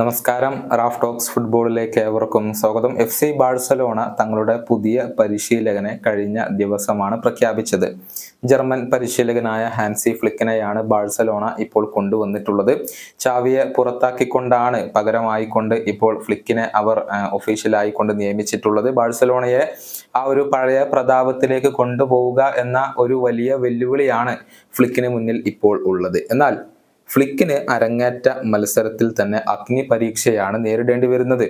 നമസ്കാരം. Raf talks ഫുട്ബോളിലേക്ക് ഏവർക്കും സ്വാഗതം. എഫ് സി ബാഴ്സലോണ തങ്ങളുടെ പുതിയ പരിശീലകനെ കഴിഞ്ഞ ദിവസമാണ് പ്രഖ്യാപിച്ചത്. ജർമ്മൻ പരിശീലകനായ ഹാൻസി ഫ്ലിക്കിനെയാണ് ബാഴ്സലോണ ഇപ്പോൾ കൊണ്ടുവന്നിട്ടുള്ളത്. ചാവിയെ പുറത്താക്കിക്കൊണ്ടാണ് പകരമായിക്കൊണ്ട് ഇപ്പോൾ ഫ്ലിക്കിനെ അവർ ഒഫീഷ്യലായിക്കൊണ്ട് നിയമിച്ചിട്ടുള്ളത്. ബാഴ്സലോണയെ ആ ഒരു പഴയ പ്രതാപത്തിലേക്ക് കൊണ്ടുപോവുക എന്ന ഒരു വലിയ വെല്ലുവിളിയാണ് ഫ്ലിക്കിന് മുന്നിൽ ഇപ്പോൾ ഉള്ളത്. എന്നാൽ ഫ്ലിക്കിന് അരങ്ങേറ്റ മത്സരത്തിൽ തന്നെ അഗ്നി പരീക്ഷയാണ് നേരിടേണ്ടി വരുന്നത്.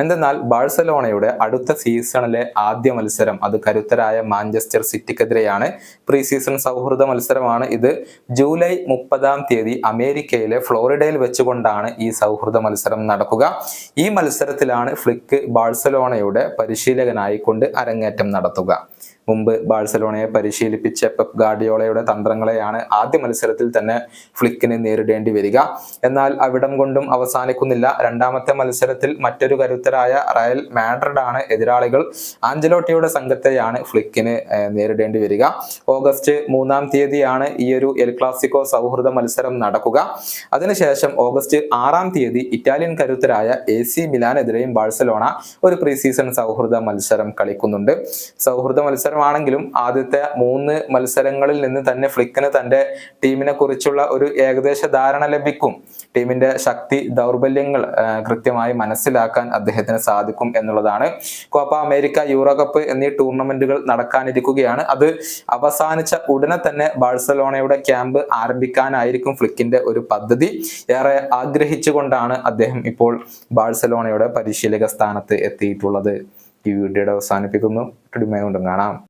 എന്തെന്നാൽ ബാഴ്സലോണയുടെ അടുത്ത സീസണിലെ ആദ്യ മത്സരം അത് കരുത്തരായ മാഞ്ചസ്റ്റർ സിറ്റിക്കെതിരെയാണ്. പ്രീ സീസൺ സൗഹൃദ മത്സരമാണ് ഇത്. ജൂലൈ മുപ്പതാം തീയതി അമേരിക്കയിലെ ഫ്ലോറിഡയിൽ വെച്ചുകൊണ്ടാണ് ഈ സൗഹൃദ മത്സരം നടക്കുക. ഈ മത്സരത്തിലാണ് ഫ്ലിക്ക് ബാഴ്സലോണയുടെ പരിശീലകനായിക്കൊണ്ട് അരങ്ങേറ്റം നടത്തുക. മുമ്പ് ബാഴ്സലോണയെ പരിശീലിപ്പിച്ച പെപ് ഗാർഡിയോളയുടെ തന്ത്രങ്ങളെയാണ് ആദ്യ മത്സരത്തിൽ തന്നെ ഫ്ലിക്കിന് നേരിടേണ്ടി വരിക. എന്നാൽ അവിടം കൊണ്ടും അവസാനിക്കുന്നില്ല. രണ്ടാമത്തെ മത്സരത്തിൽ മറ്റൊരു കരുത്തരായ റയൽ മാഡ്രിഡ് ആണ് എതിരാളികൾ. ആഞ്ചലോട്ടിയുടെ സംഘത്തെയാണ് ഫ്ലിക്കിന് നേരിടേണ്ടി വരിക. ഓഗസ്റ്റ് മൂന്നാം തീയതിയാണ് ഈ ഒരു എൽ ക്ലാസിക്കോ സൗഹൃദ മത്സരം നടക്കുക. അതിനുശേഷം ഓഗസ്റ്റ് ആറാം തീയതി ഇറ്റാലിയൻ കരുത്തരായ എ സി മിലാനെതിരെയും ബാഴ്സലോണ ഒരു പ്രീ സീസൺ സൗഹൃദ മത്സരം കളിക്കുന്നുണ്ട്. സൗഹൃദ മത്സരമാണെങ്കിലും ആദ്യത്തെ മൂന്ന് മത്സരങ്ങളിൽ നിന്ന് തന്നെ ഫ്ലിക്കിന് തന്റെ ടീമിനെ കുറിച്ചുള്ള ഒരു ഏകദേശ ധാരണ ലഭിക്കും. ടീമിന്റെ ശക്തി ദൗർബല്യങ്ങൾ കൃത്യമായി മനസ്സിലാക്കാൻ അദ്ദേഹത്തിന് സാധിക്കും എന്നുള്ളതാണ്. കോപ്പ അമേരിക്ക യൂറോ കപ്പ് എന്നീ ടൂർണമെന്റുകൾ നടക്കാനിരിക്കുകയാണ്. അത് അവസാനിച്ച ഉടനെ തന്നെ ബാഴ്സലോണയുടെ ക്യാമ്പ് ആരംഭിക്കാനായിരിക്കും ഫ്ലിക്കിന്റെ ഒരു പദ്ധതി. ഏറെ ആഗ്രഹിച്ചുകൊണ്ടാണ് അദ്ദേഹം ഇപ്പോൾ ബാഴ്സലോണയുടെ പരിശീലക സ്ഥാനത്ത് എത്തിയിട്ടുള്ളത്. ഈ വീഡിയോയുടെ അവസാനിപ്പിക്കുന്നു. കാണാം.